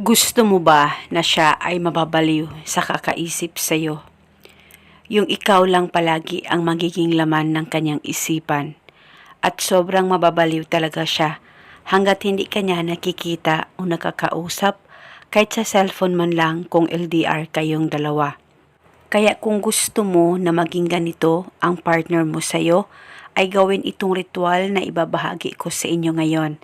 Gusto mo ba na siya ay mababaliw sa kakaisip sa'yo? Yung ikaw lang palagi ang magiging laman ng kanyang isipan. At sobrang mababaliw talaga siya hanggat hindi kanya nakikita o nakakausap kahit sa cellphone man lang kung LDR kayong dalawa. Kaya kung gusto mo na maging ganito ang partner mo sa'yo, ay gawin itong ritual na ibabahagi ko sa inyo ngayon.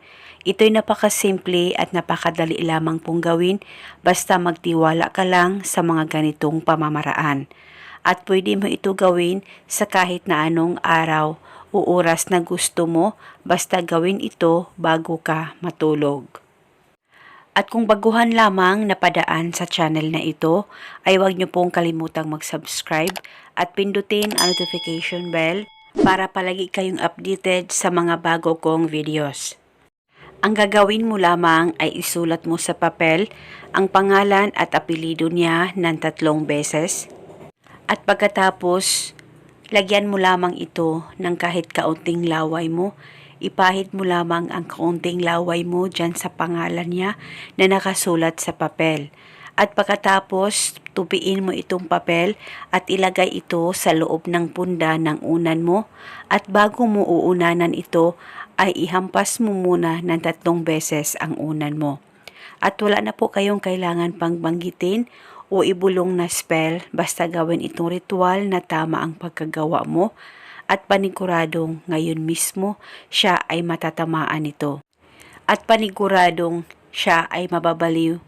Ito'y napakasimple at napakadali lamang pong gawin basta magtiwala ka lang sa mga ganitong pamamaraan. At pwede mo ito gawin sa kahit na anong araw o oras na gusto mo basta gawin ito bago ka matulog. At kung baguhan lamang napadaan sa channel na ito, ay huwag niyo pong kalimutang mag-subscribe at pindutin ang notification bell para palagi kayong updated sa mga bago kong videos. Ang gagawin mo lamang ay isulat mo sa papel ang pangalan at apelido niya ng tatlong beses. At pagkatapos, lagyan mo lamang ito ng kahit kaunting laway mo. Ipahid mo lamang ang kaunting laway mo dyan sa pangalan niya na nakasulat sa papel. At pagkatapos, tupiin mo itong papel at ilagay ito sa loob ng punda ng unan mo. At bago mo uunanan ito, ay ihampas mo muna ng tatlong beses ang unan mo. At wala na po kayong kailangan pang banggitin o ibulong na spell basta gawin itong ritual na tama ang pagkagawa mo at paniguradong ngayon mismo siya ay matatamaan nito. At paniguradong siya ay mababaliw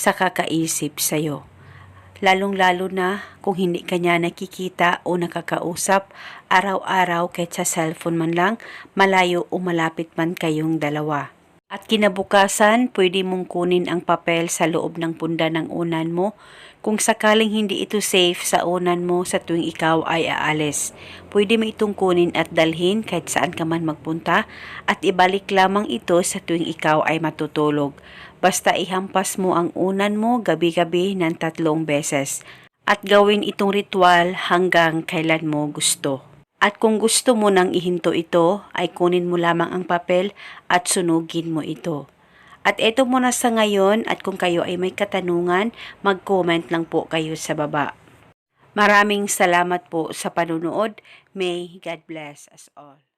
sa kakaisip sa'yo. Lalong-lalo na kung hindi kanya nakikita o nakakausap araw-araw kahit sa cellphone man lang, malayo o malapit man kayong dalawa. At kinabukasan, pwede mong kunin ang papel sa loob ng punda ng unan mo kung sakaling hindi ito safe sa unan mo sa tuwing ikaw ay aalis. Pwede mo itong kunin at dalhin kahit saan ka man magpunta at ibalik lamang ito sa tuwing ikaw ay matutulog. Basta ihampas mo ang unan mo gabi-gabi ng tatlong beses at gawin itong ritual hanggang kailan mo gusto. At kung gusto mo nang ihinto ito, ay kunin mo lamang ang papel at sunugin mo ito. At ito muna sa ngayon at kung kayo ay may katanungan, mag-comment lang po kayo sa baba. Maraming salamat po sa panunood. May God bless us all.